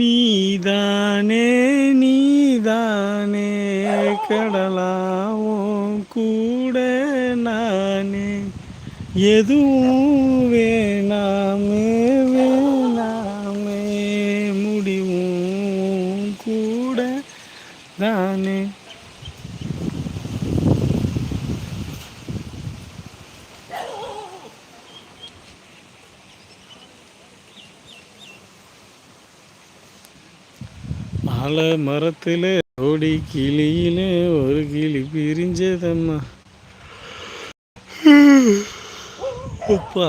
நீதானே நீதானே கடலாவும் கூட நானே. எதுவும் வேணாமே வேணாமே முடிவும் கூட தானே ஆல மரத்தில் ஓடி கிளியில ஒரு கிளி பிரிஞ்சதம்மா. அப்பா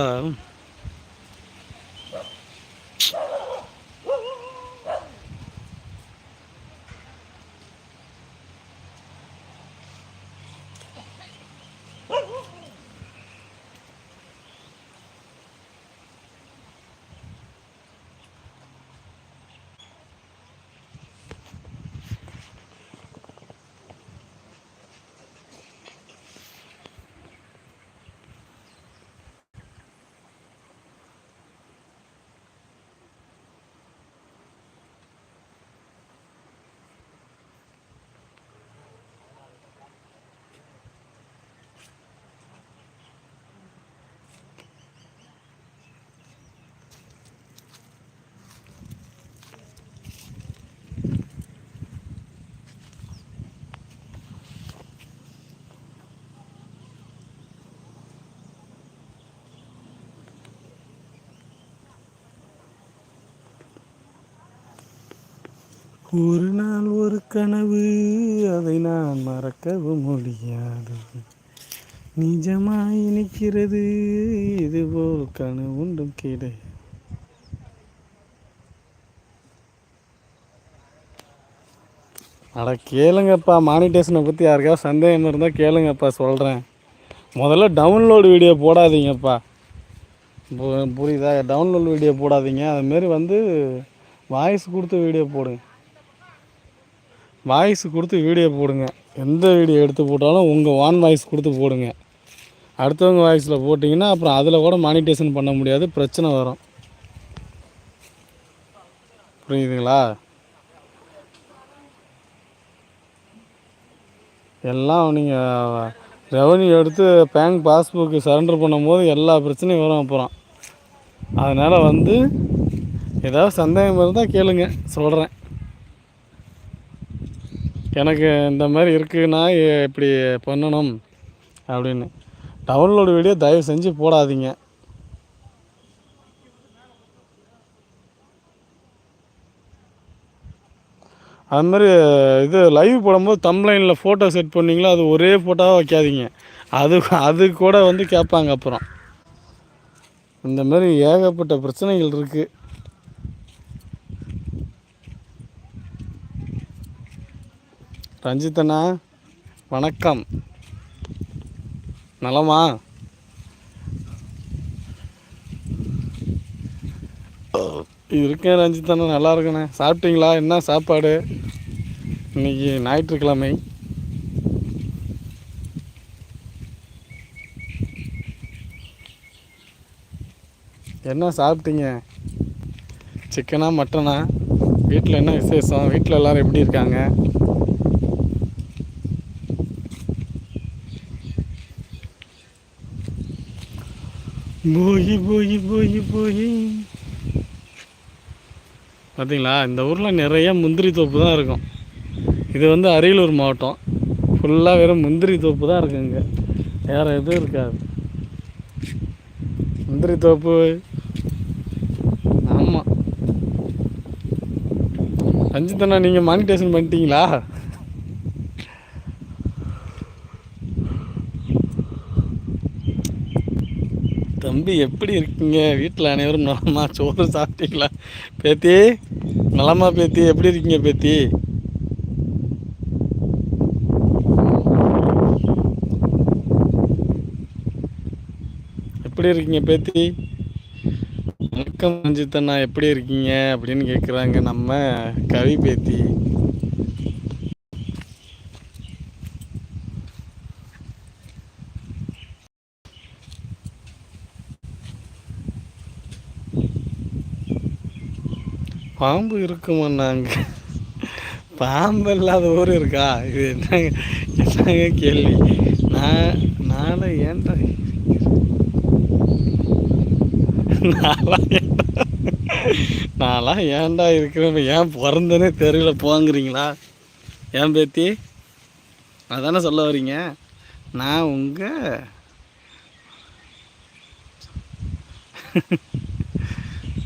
ஒரு நாள் ஒரு கனவு அதை நான் மறக்கவும் முடியாது. நிஜமாய் நிற்கிறது இதுபோல் கனவுண்டும் கிடை. அட கேளுங்கப்பா மானிட்டேஷனை பற்றி யாருக்காவது சந்தேகம் இருந்தால் கேளுங்கப்பா சொல்கிறேன் முதல்ல டவுன்லோடு வீடியோ போடாதீங்கப்பா. புரியுதா? டவுன்லோடு வீடியோ போடாதீங்க. அதுமாரி வந்து வாய்ஸ் கொடுத்து வீடியோ போடுங்க வாய்ஸ் கொடுத்து வீடியோ போடுங்க. எந்த வீடியோ எடுத்து போட்டாலும் உங்கள் வான் வாய்ஸ் கொடுத்து போடுங்க. அடுத்தவங்க வாய்ஸில் போட்டிங்கன்னா அப்புறம் அதில் கூட மானிட்டேஷன் பண்ண முடியாது பிரச்சனை வரும். புரியுதுங்களா? எல்லாம் நீங்கள் ரெவன்யூ எடுத்து பேங்க் பாஸ்புக்கு சரண்டர் பண்ணும்போது எல்லா பிரச்சனையும் வரும் அப்புறம். அதனால் வந்து ஏதாவது சந்தேகம் இருந்தால் கேளுங்க சொல்கிறேன் எனக்கு இந்த மாதிரி இருக்குன்னா இப்படி பண்ணணும் அப்படின்னு. டவுன்லோடு வீடியோ தயவு செஞ்சு போடாதீங்க. அது மாதிரி இது லைவ் போடும்போது தம்லைனில் ஃபோட்டோ செட் பண்ணிங்களோ அது ஒரே ஃபோட்டோவாக வைக்காதீங்க. அது அது கூட வந்து கேட்பாங்க அப்புறம். இந்த மாதிரி ஏகப்பட்ட பிரச்சனைகள் இருக்குது ரஞ்சித்தண்ணா வணக்கம். நலமா? இருக்கேன் ரஞ்சித்தண்ணா நல்லா இருக்கண்ணே. சாப்பிட்டீங்களா? என்ன சாப்பாடு? இன்னைக்கு ஞாயிற்றுக்கிழமை. என்ன சாப்பிட்டீங்க? சிக்கனா மட்டனா? வீட்டில் என்ன விசேஷம்? வீட்டில் எல்லோரும் எப்படி இருக்காங்க? போய் போகி போய் போய் பார்த்தீங்களா இந்த ஊரில் நிறைய முந்திரி தோப்பு தான் இருக்கும். இது வந்து அரியலூர் மாவட்டம். ஃபுல்லாக வெறும் முந்திரி தோப்பு தான் இருக்குங்க வேறு எதுவும் இருக்காது. முந்திரி தோப்பு. ஆமாம் ரஞ்சித்தண்ணா நீங்கள் மானிட்டேஷன் பண்ணிட்டீங்களா? தம்பி எப்படி இருக்கீங்க? வீட்டில் அனைவரும் நலமா? சோறு சாப்பிட்டீங்களா? பேத்தி நலமா பேத்தி? எப்படி இருக்கீங்க பேத்தி? எப்படி இருக்கீங்க பேத்தி? வணக்கம் ரஞ்சித் அண்ணா எப்படி இருக்கீங்க? அப்படின்னு கேட்குறாங்க நம்ம கவி பேத்தி. பாம்பு இருக்குமாண்ணாங்க பாம்பு இல்லாத ஊர் இருக்கா? இது என்னங்க என்னங்க கேள்வி? நான் நாளை ஏன்டா? நான்லாம் ஏன்டா? நான்லாம் ஏன்டா இருக்கிறேன் ஏன் பிறந்தனே தெருவில் போங்கிறீங்களா? ஏன் பேத்தி? அதானே சொல்ல வரீங்க நான் உங்கள்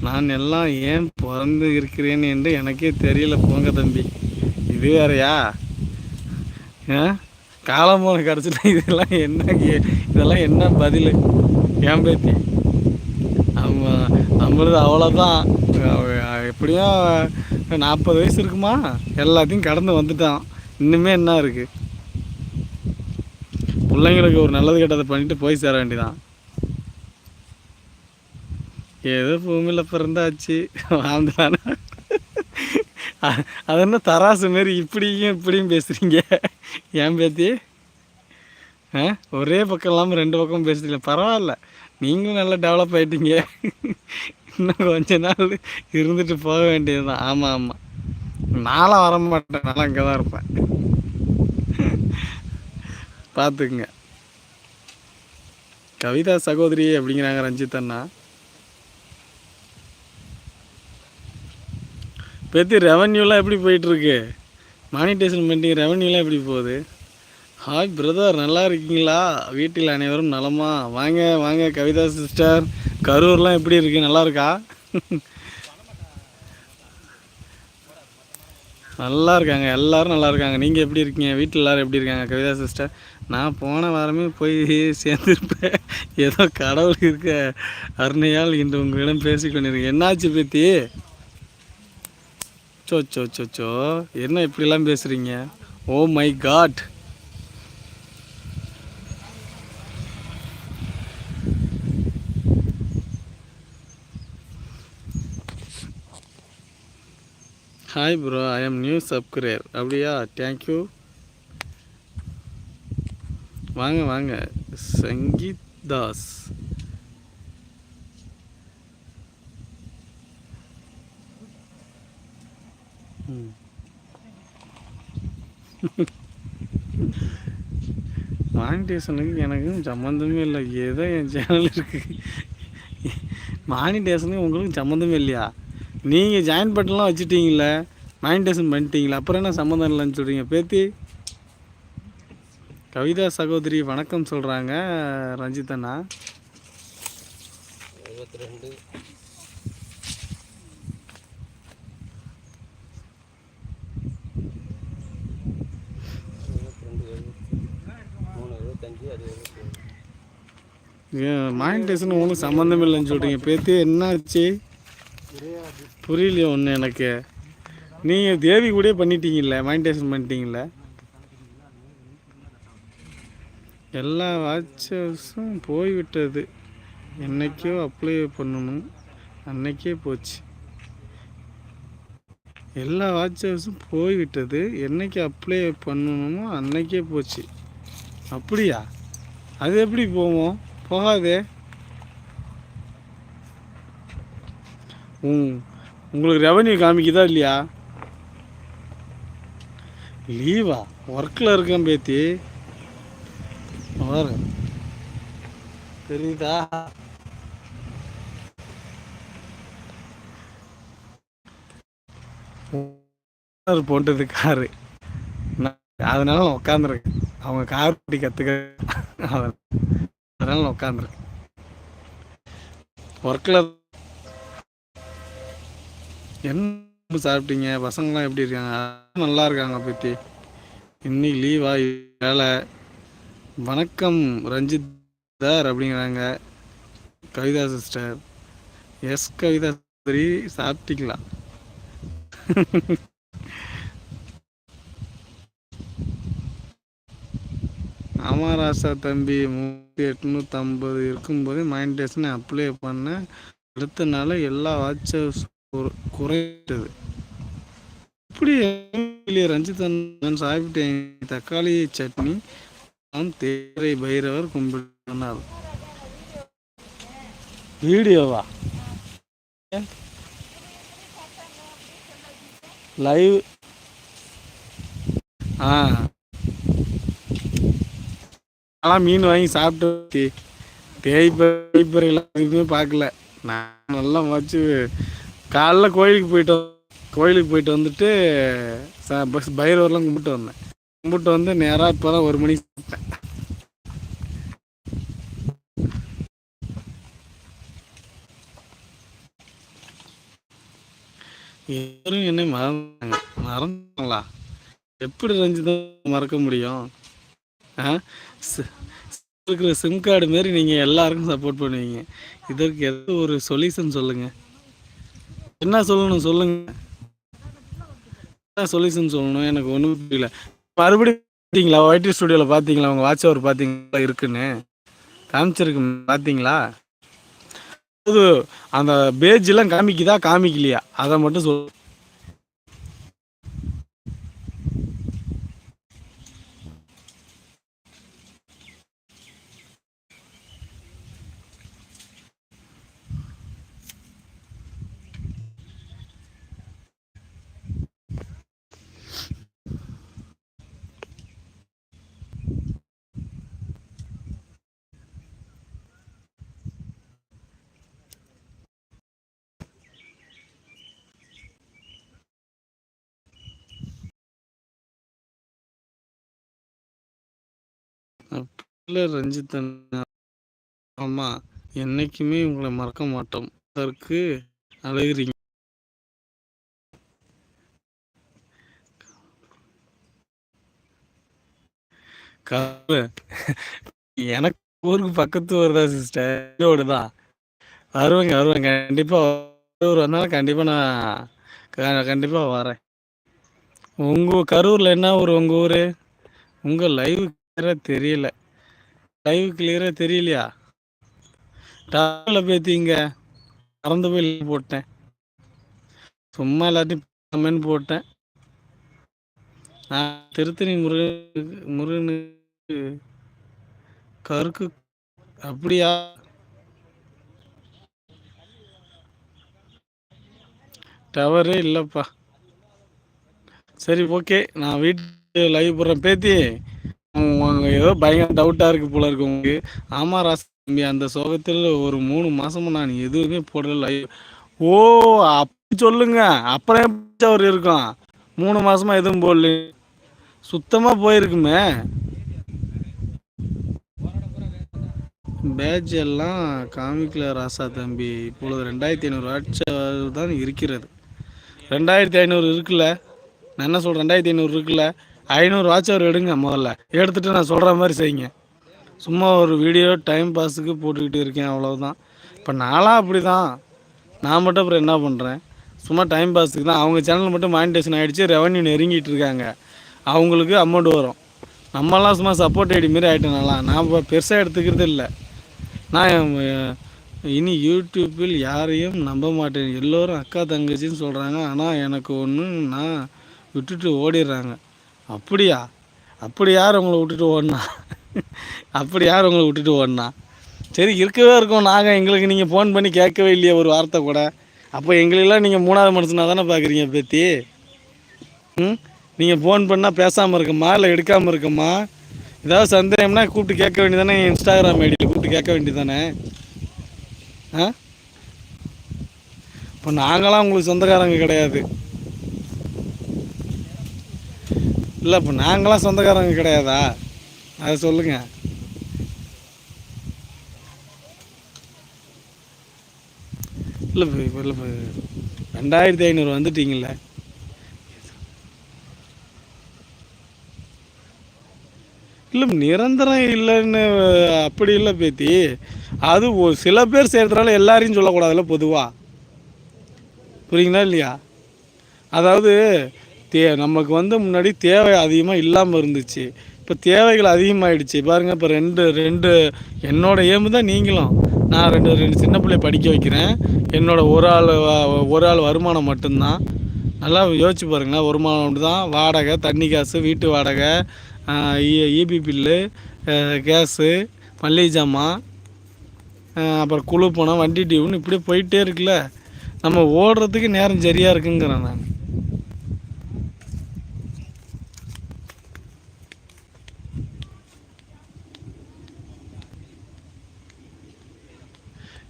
நான் எல்லாம் ஏன் பிறந்து இருக்கிறேன் என்று எனக்கே தெரியல போங்க தம்பி. இது வேறையா? ஆ? போன கிடச்சிட்டு இதெல்லாம் என்ன கே- இதெல்லாம் என்ன பதில்? ஏன் பேத்தி? நம்ம நம்மளது அவ்வளோதான் எப்படியும் நாற்பது வயசு இருக்குமா? எல்லாத்தையும் கடந்து வந்துட்டான். இன்னுமே என்ன இருக்குது பிள்ளைங்களுக்கு ஒரு நல்லது கெட்டதை பண்ணிட்டு போய் சேர வேண்டியதான் ஏதோ பூமியில் பிறந்தாச்சு வாழ்ந்தானா அது என்ன தராசு மாரி இப்படியும் இப்படியும் பேசுகிறீங்க ஏன் பேத்தி ஆ ஒரே பக்கம் இல்லாமல் ரெண்டு பக்கம் பேசுறீங்க பரவாயில்ல நீங்களும் நல்லா டெவலப் ஆயிட்டீங்க இன்னும் கொஞ்ச நாள் இருந்துட்டு போக வேண்டியது தான் ஆமாம் ஆமாம் நானும் வர மாட்டேன் நல்லா அங்கே தான் இருப்பேன் பார்த்துக்குங்க கவிதா சகோதரி அப்படிங்கிறாங்க ரஞ்சித் அண்ணா பேத்தி ரெவன்யூலாம் எப்படி போயிட்டுருக்கு? மானிட்டேஷன் பண்ணி ரெவன்யூலாம் எப்படி போகுது? ஹாய் பிரதர் நல்லா இருக்கீங்களா? வீட்டில் அனைவரும் நலமா? வாங்க வாங்க கவிதா சிஸ்டர் கரூர்லாம் எப்படி இருக்கு? நல்லா இருக்கா? நல்லா இருக்காங்க எல்லோரும் நல்லா இருக்காங்க. நீங்கள் எப்படி இருக்கீங்க? வீட்டில் எல்லாரும் எப்படி இருக்காங்க? கவிதா சிஸ்டர் நான் போன வாரமே போய் சேர்ந்துருப்பேன். ஏதோ கடவுள் இருக்க அருணையால் இன்று உங்களிடம் பேசிக்கொண்டிருக்கேன் என்னாச்சு பேத்தி? சோ சோ சோ சோ என்ன இப்படிலாம் பேசுகிறீங்க ஓ my God hi bro I am new subscriber அப்படியா? தேங்க்யூ வாங்க வாங்க. சங்கீத் தாஸ். மானிட்டேஷனுக்கு எனக்கும் சம்மந்தமே இல்லை. ஏதோ என் சேனல் இருக்குது மானிட்டேஷனுக்கு உங்களுக்கு சம்மந்தமே இல்லையா? நீங்கள் ஜாயின் பட்டன்லாம் வச்சுட்டீங்களே மானிட்டேஷன் பண்ணிட்டீங்களா அப்புறம் என்ன சம்மந்தம் இல்லைன்னு சொல்கிறீங்க பேத்தி? கவிதா சகோதரி வணக்கம் சொல்கிறாங்க ரஞ்சித் அண்ணா எழுபத்தி ரெண்டு எழுபத்தி ரெண்டு எழுபத்தி மூணு எழுபத்தஞ்சு அது எழுபத்தி ஏழு மானிட்டேஷன் ஒன்றும் சம்மந்தம் இல்லைன்னு சொல்கிறீங்க பேத்தி என்னாச்சு? புரியலையே ஒன்று எனக்கு. நீங்கள் தேவி கூட பண்ணிட்டீங்கல்ல மானிட்டேஷன் பண்ணிட்டீங்கல்ல? எல்லா வாட்சஸும் போய்விட்டது. என்னைக்கோ அப்ளை பண்ணணும். அன்னைக்கே போச்சு. எல்லா வாட்சஸும் போய்விட்டது. என்றைக்கு அப்ளை பண்ணணுமோ அன்னைக்கே போச்சு. அப்படியா? அது எப்படி போவோம் போகாதே. ம் உங்களுக்கு ரெவன்யூ காமிக்குதா இல்லையா? லீவா ஒர்க்கில் இருக்கேன் பேத்தி. பாரு. தெரியுதா? போட்டது காரு அதனால நான் உட்காந்துருக்கேன் அவங்க கார் ஓட்டி கற்றுக்க அதனால நான் உட்காந்துருக்கேன் ஒர்க்கில் என்ன சாப்பிட்டீங்க? பசங்களாம் எப்படி இருக்காங்க? நல்லா இருக்காங்க பற்றி இன்னைக்கு லீவா வேலை? வணக்கம் ரஞ்சித் சார் அப்படிங்கிறாங்க. கவிதா சிஸ்டர் எஸ் கவிதா சரி சாப்பிட்டீங்களா? அமராசா தம்பி மூணு எட்நூற்றம்பது இருக்கும்போது மைண்டேஷனை அப்ளை பண்ண அடுத்த நாள் எல்லா வாட்சஸ் குறைட்டது இப்படி ரஞ்சிதன் சாப்பிட்டேன் தக்காளி சட்னி தேரை பைரவர் கும்பிடுனார் வீடியோவா? லைவ். ஆ. நான் மீன் வாங்கி சாப்பிட்டு தேய்ப்பறையெல்லாம் எதுவுமே பார்க்கல. நான் நல்லா வச்சு காலைல கோயிலுக்கு போயிட்டு கோயிலுக்கு போயிட்டு வந்துட்டு ச பஸ் பைரவர்லாம் கும்பிட்டு வந்தேன். கும்பிட்டு வந்து நேராக இப்போ தான் ஒரு மணிக்கு சாப்பிட்டேன். எல்லாரும் என்ன மறந்தாங்க மறந்தாங்களா எப்படி ரஞ்சிதான் மறக்க முடியும்? ஆ? இருக்கிற சிம் கார்டு மாரி நீங்கள் எல்லாருக்கும் சப்போர்ட் பண்ணுவீங்க. இதற்கு எது ஒரு சொல்யூஷன் சொல்லுங்கள் என்ன சொல்லணும் சொல்லுங்கள் என்ன சொல்யூஷன் சொல்லணும்? எனக்கு ஒன்றும் புரியல. மறுபடியும் பார்த்தீங்களா ஒயிட்டி ஸ்டுடியோவில் பார்த்தீங்களா உங்கள் வாட்ச் அவர் பார்த்தீங்களா இருக்குன்னு. காமிச்சிருக்கு பார்த்தீங்களா அது அந்த பேஜ்லாம் காமிக்குதா? காமிக்கலையா? அதை மட்டும் சொல் இல்லை ரஞ்சித் அண்ணா. ஆமா என்னைக்குமே உங்களை மறக்க மாட்டோம். அதற்கு அழுகிறீங்க. எனக்கு ஊருக்கு பக்கத்து வருதா சிஸ்டர் ஈரோடு தான். வருவேங்க வருவேங்க கண்டிப்பாக ஊர் வந்தாலும் கண்டிப்பாக நான் க- கண்டிப்பா வரேன். உங்கள் கரூரில் என்ன ஊர் உங்கள் ஊர்? உங்கள் லைவ் தெரியல. லைவ் கிளியராக தெரியலையா? டவரில் பேத்திங்க மறந்து போய் போட்டேன். சும்மா எல்லாத்தையும் கமெண்ட் போட்டேன். நான் திருத்தணி முருகன் முருகனுக்கு கருக்கு அப்படியா? டவரே இல்லைப்பா. சரி ஓகே நான் வீட்டு லைவ் போடுறேன். பேத்தி உங்க ஏதோ பயங்கர டவுட்டாக இருக்கு போல இருக்கு உங்களுக்கு. ஆமா ராசா தம்பி அந்த சோகத்தில் ஒரு மூணு மாதமும் நான் எதுவுமே போடல. ஓ அப்படி சொல்லுங்க. அப்புறம் அவர் இருக்கும்? மூணு மாசமா எதுவும் போடல. சுத்தமா போயிருக்குமே. பேட்ச் எல்லாம் காமிக்கல ராசா தம்பி. இப்பொழுது ரெண்டாயிரத்தி ஐநூறு ஆட்சி தான் இருக்கிறது. ரெண்டாயிரத்தி ஐநூறு இருக்குல்ல? நான் என்ன சொல்கிறேன் ரெண்டாயிரத்தி ஐநூறு இருக்குல்ல? ஐநூறு வாட்ச் அவர் எடுங்க முதல்ல. எடுத்துகிட்டு நான் சொல்கிற மாதிரி செய்யுங்க. சும்மா ஒரு வீடியோ டைம் பாஸுக்கு போட்டுக்கிட்டு இருக்கேன் அவ்வளோதான் இப்போ நாளாக அப்படி தான் நான் மட்டும் அப்புறம் என்ன பண்ணுறேன் சும்மா டைம் பாஸுக்கு தான். அவங்க சேனல் மட்டும் மானிட்டேஷன் ஆகிடுச்சு ரெவன்யூ நெருங்கிட்டு இருக்காங்க. அவங்களுக்கு அமௌண்ட் வரும். நம்மலாம் சும்மா சப்போர்ட் ஐடி மாரி ஆகிட்டனாலாம் நான் இப்போ பெருசாக எடுத்துக்கிறது இல்லை. நான் இனி யூடியூப்பில் யாரையும் நம்ப மாட்டேன். எல்லோரும் அக்கா தங்கச்சின்னு சொல்கிறாங்க ஆனால் எனக்கு ஒன்று நான் விட்டுட்டு ஓடிடுறாங்க. அப்படியா? அப்படி யார் உங்களை விட்டுட்டு ஓடனா? அப்படி யார் உங்களை விட்டுட்டு ஓடனா? சரி இருக்கவே இருக்கோம். நாங்கள் எங்களுக்கு நீங்கள் ஃபோன் பண்ணி கேட்கவே இல்லையே ஒரு வார்த்தை கூட. அப்போ எங்களெல்லாம் நீங்கள் மூணாவது மனுஷனாக தானே பார்க்குறீங்க பேத்தி? ம்? நீங்கள் ஃபோன் பண்ணால் பேசாமல் இருக்கம்மா இல்லை எடுக்காமல் இருக்கம்மா ஏதாவது சந்தேகம்னா கூப்பிட்டு கேட்க வேண்டியதானே இன்ஸ்டாகிராம் ஐடியில் கூப்பிட்டு கேட்க வேண்டியதானே ஆ? இப்போ நாங்களாம் உங்களுக்கு சொந்தக்காரங்க கிடையாது. இல்லை இப்போ நாங்களாம் சொந்தக்காரங்க கிடையாதா? அதை சொல்லுங்கள் இல்லை இப்போ இல்லை இப்போ ரெண்டாயிரத்தி ஐநூறு வந்துட்டீங்கள இல்லை நிரந்தரம் இல்லைன்னு அப்படி இல்லை பேத்தி. அது ஒரு சில பேர் செய்கிறதுனால எல்லாரையும் சொல்லக்கூடாதுல்ல பொதுவாக புரியுங்களா இல்லையா? அதாவது தே நமக்கு வந்து முன்னாடி தேவை அதிகமாக இல்லாமல் இருந்துச்சு. இப்போ தேவைகள் அதிகமாகிடுச்சு பாருங்கள் இப்போ ரெண்டு ரெண்டு என்னோடய ஏம்பு தான் நீங்களும். நான் ரெண்டு ரெண்டு சின்ன பிள்ளைய படிக்க வைக்கிறேன். என்னோட ஒரு ஆள் ஒரு ஆள் வருமானம் மட்டும்தான். நல்லா யோசிச்சு பாருங்களேன். வருமானம் தான் வாடகை தண்ணி காசு வீட்டு வாடகை இபி பில்லு கேஸு மல்லிகை ஜாமான் அப்புறம் குழு பணம் வண்டி டியூன்னு இப்படியே போயிட்டே இருக்குல்ல. நம்ம ஓடுறதுக்கு நேரம் சரியாக இருக்குங்கிறேன் நான்.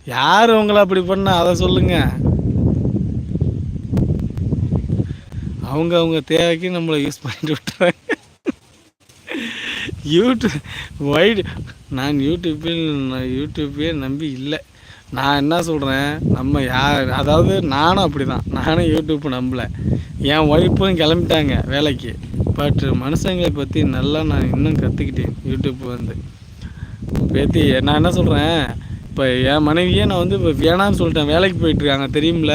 யார் உங்களை அப்படி பண்ணா? அதை சொல்லுங்க. அவங்க அவங்க தேவைக்கு நம்மளை யூஸ் பண்ணிட்டு விட்டுறாங்க. யூடியூப் வைடு நான் யூடியூப்பில் நான் யூடியூப்பே நம்பி இல்லை. நான் என்ன சொல்கிறேன் நம்ம யார் அதாவது நானும் அப்படி தான் நானும் யூடியூப் நம்பலை. என் ஒய்ஃபும் கிளம்பிட்டாங்க வேலைக்கு. பட் மனுஷங்களை பற்றி நல்லா நான் இன்னும் கற்றுக்கிட்டேன் யூடியூப் வந்து. பேத்தி நான் என்ன சொல்கிறேன் இப்போ என் மனைவியே நான் வந்து இப்போ வேணான்னு சொல்லிட்டேன். வேலைக்கு போயிட்டுருக்காங்க. தெரியுமில்ல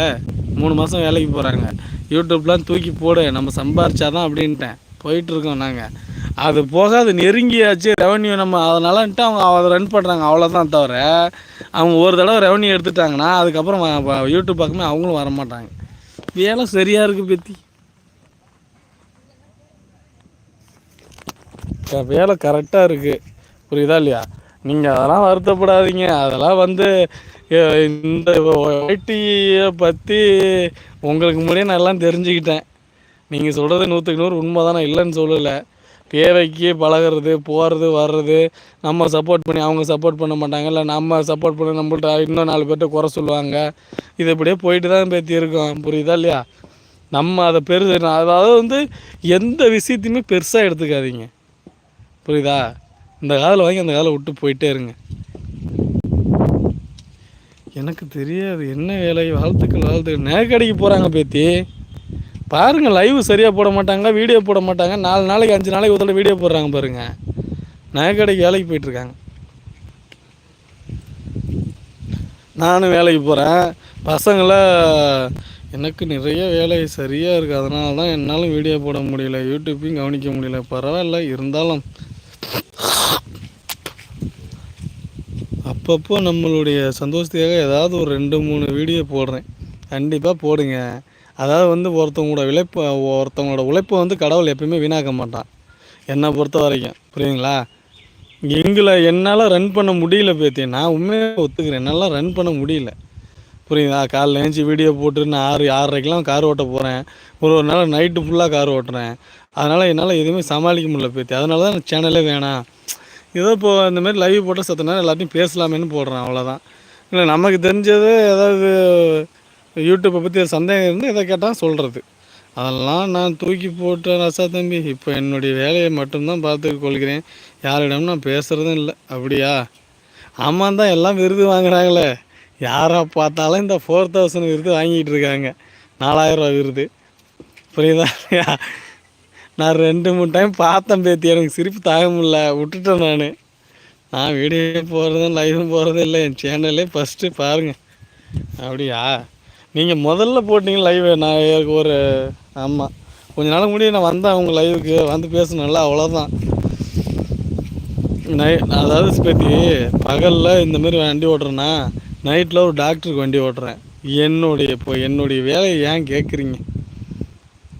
மூணு மாதம் வேலைக்கு போகிறாங்க யூடியூப்லாம் தூக்கி போடு. நம்ம சம்பாரிச்சாதான் அப்படின்ட்டேன். போயிட்டுருக்கோம் நாங்கள் அது போக அது நெருங்கியாச்சு. ரெவன்யூ நம்ம அதனாலன்ட்டு அவங்க அதை ரன் பண்ணுறாங்க அவ்வளோதான் தவிர அவங்க ஒரு தடவை ரெவன்யூ எடுத்துட்டாங்கன்னா அதுக்கப்புறம் யூடியூப் பக்கமே அவங்களும் வர மாட்டாங்க வேலை சரியாக இருக்குது பெத்தி. வேலை கரெக்டாக இருக்குது புரியுதா இல்லையா? நீங்கள் அதெல்லாம் வருத்தப்படாதீங்க. அதெல்லாம் வந்து இந்த ஐடியை பற்றி உங்களுக்கு முன்னாடியே நான் எல்லாம் தெரிஞ்சுக்கிட்டேன். நீங்கள் சொல்கிறது நூற்றுக்கு நூறு உண்மை தான். நான் இல்லைன்னு சொல்லலை. தேவைக்கு பழகுறது போகிறது வர்றது நம்ம சப்போர்ட் பண்ணி அவங்க சப்போர்ட் பண்ண மாட்டாங்க. இல்லை நம்ம சப்போர்ட் பண்ண நம்மள்ட்ட இன்னும் நாலு பேர்ட்ட குறை சொல்லுவாங்க. இது இப்படியே போயிட்டு தான் பேத்தி இருக்கோம். புரியுதா இல்லையா? நம்ம அதை பெருசு அதாவது வந்து எந்த விஷயத்தையுமே பெருசாக எடுத்துக்காதீங்க. புரியுதா? இந்த காதில் வாங்கி அந்த காலை விட்டு போயிட்டே இருங்க. எனக்கு தெரியாது என்ன வேலை? வாழ்த்துக்கள் வாழ்த்துக்கள். நகைக்கடைக்கு போகிறாங்க பேத்தி. பாருங்கள் லைவ் சரியாக போட மாட்டாங்க வீடியோ போட மாட்டாங்க. நாலு நாளைக்கு அஞ்சு நாளைக்கு ஒரு வீடியோ போடுறாங்க பாருங்கள் நகைக்கடைக்கு வேலைக்கு போயிட்டுருக்காங்க நானும் வேலைக்கு போகிறேன் பசங்களை எனக்கு நிறைய வேலை சரியாக இருக்குது அதனால தான் என்னாலும் வீடியோ போட முடியல யூடியூப்பையும் கவனிக்க முடியல. பரவாயில்ல இருந்தாலும். அப்பப்போ நம்மளுடைய சந்தோஷத்துக்காக ஏதாவது ஒரு ரெண்டு மூணு வீடியோ போடுறேன். கண்டிப்பாக போடுங்க. அதாவது வந்து ஒருத்தவங்களோட உழைப்பு ஒருத்தவங்களோட உழைப்பை வந்து கடவுள் எப்பயுமே வீணாக்க மாட்டான். என்னை பொறுத்த வரைக்கும். புரியுங்களா எங்களை என்னால் ரன் பண்ண முடியல பேத்தி நான் உண்மையாக ஒத்துக்கிறேன். என்னால் ரன் பண்ண முடியல. புரியுதா? காலைல ஏஞ்சி வீடியோ போட்டு நான் ஆறு ஆறரைக்கெலாம் கார் ஓட்ட போகிறேன் ஒரு ஒரு நாள் நைட்டு ஃபுல்லாக கார் ஓட்டுறேன். அதனால் என்னால் எதுவுமே சமாளிக்க முடியல பேத்தி அதனால தான் சேனலே வேணாம். ஏதோ இப்போ இந்த மாதிரி லைவ் போட்டால் சத்த நேரம் எல்லாத்தையும் பேசலாமேன்னு போடுறேன் அவ்வளோதான் இல்லை நமக்கு தெரிஞ்சது ஏதாவது யூடியூப்பை பற்றி சந்தேகம் இருந்து எதை கேட்டால் சொல்கிறது அதெல்லாம் நான் தூக்கி போட்ட ரசா தம்பி இப்போ என்னுடைய வேலையை மட்டும்தான் பார்த்து கொள்கிறேன். யாரிடமும் நான் பேசுகிறதும் இல்லை. அப்படியா? ஆமாம் தான் எல்லாம் விருது வாங்குறாங்களே. யாரை பார்த்தாலும் இந்த ஃபோர் தௌசண்ட் விருது வாங்கிட்டு இருக்காங்க. நாலாயிரம் ரூபா விருது. புரியுதா? இல்லையா நான் ரெண்டு மூணு டைம் பார்த்தேன் பேத்தி. எனக்கு சிரிப்பு தாங்க முடியல. விட்டுட்டேன் நான். நான் வீடியோ போகிறதும் லைவும் போகிறதும் இல்லை. என் சேனல்லே ஃபஸ்ட்டு பாருங்கள் அப்படியா? நீங்கள் முதல்ல போட்டீங்க லைவ் நான் எனக்கு ஒரு ஆமாம் கொஞ்ச நாளுக்கு முன்னாடி நான் வந்தேன் உங்கள் லைவுக்கு வந்து பேசணும்ல அவ்வளோதான் நை அதாவது பேத்தி பகலில் இந்தமாரி வண்டி ஓட்டுறேன்னா நைட்டில் ஒரு டாக்டருக்கு வண்டி ஓட்டுறேன். என்னுடைய இப்போ என்னுடைய வேலையை ஏன் கேட்குறீங்க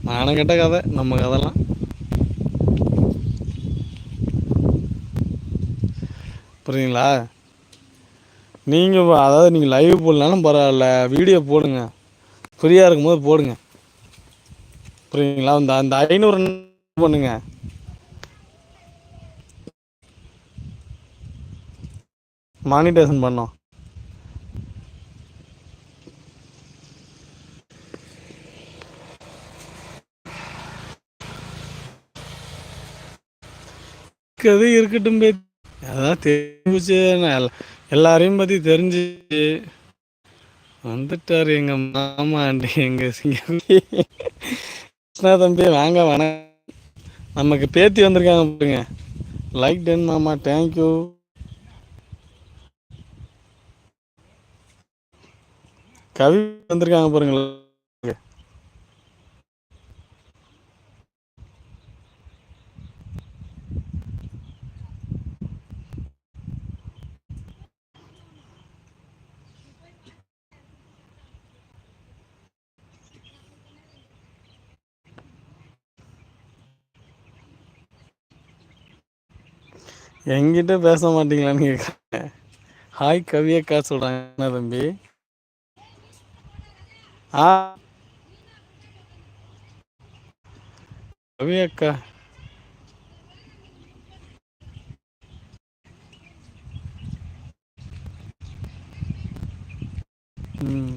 நானும் கெட்ட கதை நம்ம கதைலாம். புரியுங்களா நீங்கள் அதாவது நீங்கள் லைவ் போடலனாலும் பரவாயில்ல வீடியோ போடுங்க. ஃப்ரீயாக இருக்கும்போது போடுங்க. புரியுங்களா அந்த அந்த ஐநூறு பண்ணுங்க. மானிட்டேஷன் பண்ணோம். இருக்கிறது இருக்கட்டும் பே அதான் தெரிஞ்சு நான் எல்லாரையும் பற்றி தெரிஞ்சு வந்துட்டார் எங்கள் மாமா ஆண்டி எங்கள் சிங்கி கிருஷ்ணா தம்பி வாங்க வணக்கம். நமக்கு பேத்தி வந்திருக்காங்க பாருங்க. லைக் டென் மாமா. தேங்க்யூ கவி வந்திருக்காங்க பாருங்களா எங்கிட்ட பேச மாட்டீங்களான்னு கேட்குறேன் ஹாய் கவியக்கா சொல்கிறாங்க தம்பி. ஆ. கவியக்கா ம்.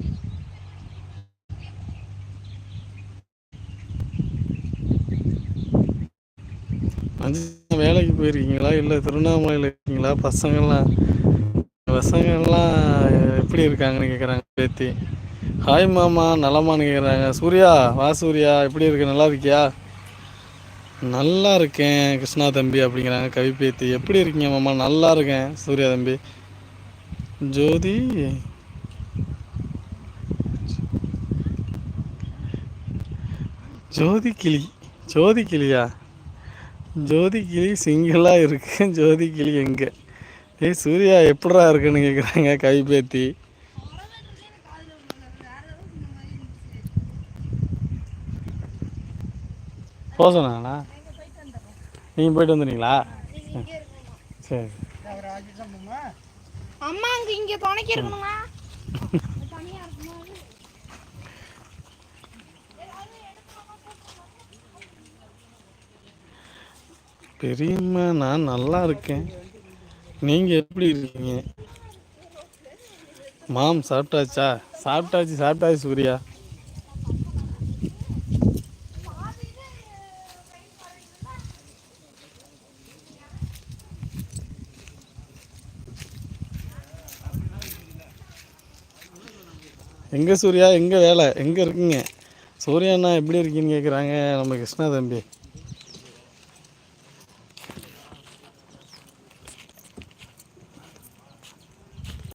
மஞ்சள் வேலைக்கு போயிருக்கீங்களா? இல்லை திருவண்ணாமலையில் இருக்கீங்களா? பசங்கள்லாம் பசங்கள்லாம் எப்படி இருக்காங்கன்னு கேட்குறாங்க பேத்தி. ஹாய் மாமா நலமான்னு கேட்குறாங்க சூர்யா வா சூர்யா. எப்படி இருக்க? நல்லா இருக்கியா? நல்லா இருக்கேன் கிருஷ்ணா தம்பி அப்படிங்கிறாங்க கவி பேத்தி. எப்படி இருக்கீங்க மாமா? நல்லா இருக்கேன் சூர்யா தம்பி. ஜோதி. ஜோதி கிளி. ஜோதி கிளியா? ஜோதி கிளி சிங்கிளாக இருக்கு. ஜோதி கிளி எங்கே? ஏய் சூர்யா எப்படிடா இருக்குன்னு கேட்குறாங்க கவி பேத்தி போக சொன்னாங்களா நீங்கள் போயிட்டு வந்துடுறீங்களா சரி. அம்மா அங்க இங்க துணைக்கு இருக்கணுமா? பெரியம்மா நான் நல்லா இருக்கேன். நீங்கள் எப்படி இருக்கீங்க? மாம் சாப்பிட்டாச்சா? சாப்பிட்டாச்சு சாப்பிட்டாச்சு சூர்யா. எங்கே சூர்யா? எங்கே வேலை? எங்கே இருக்கீங்க? சூர்யா அண்ணா எப்படி இருக்கீங்கன்னு கேட்குறாங்க நம்ம கிருஷ்ணா தம்பி.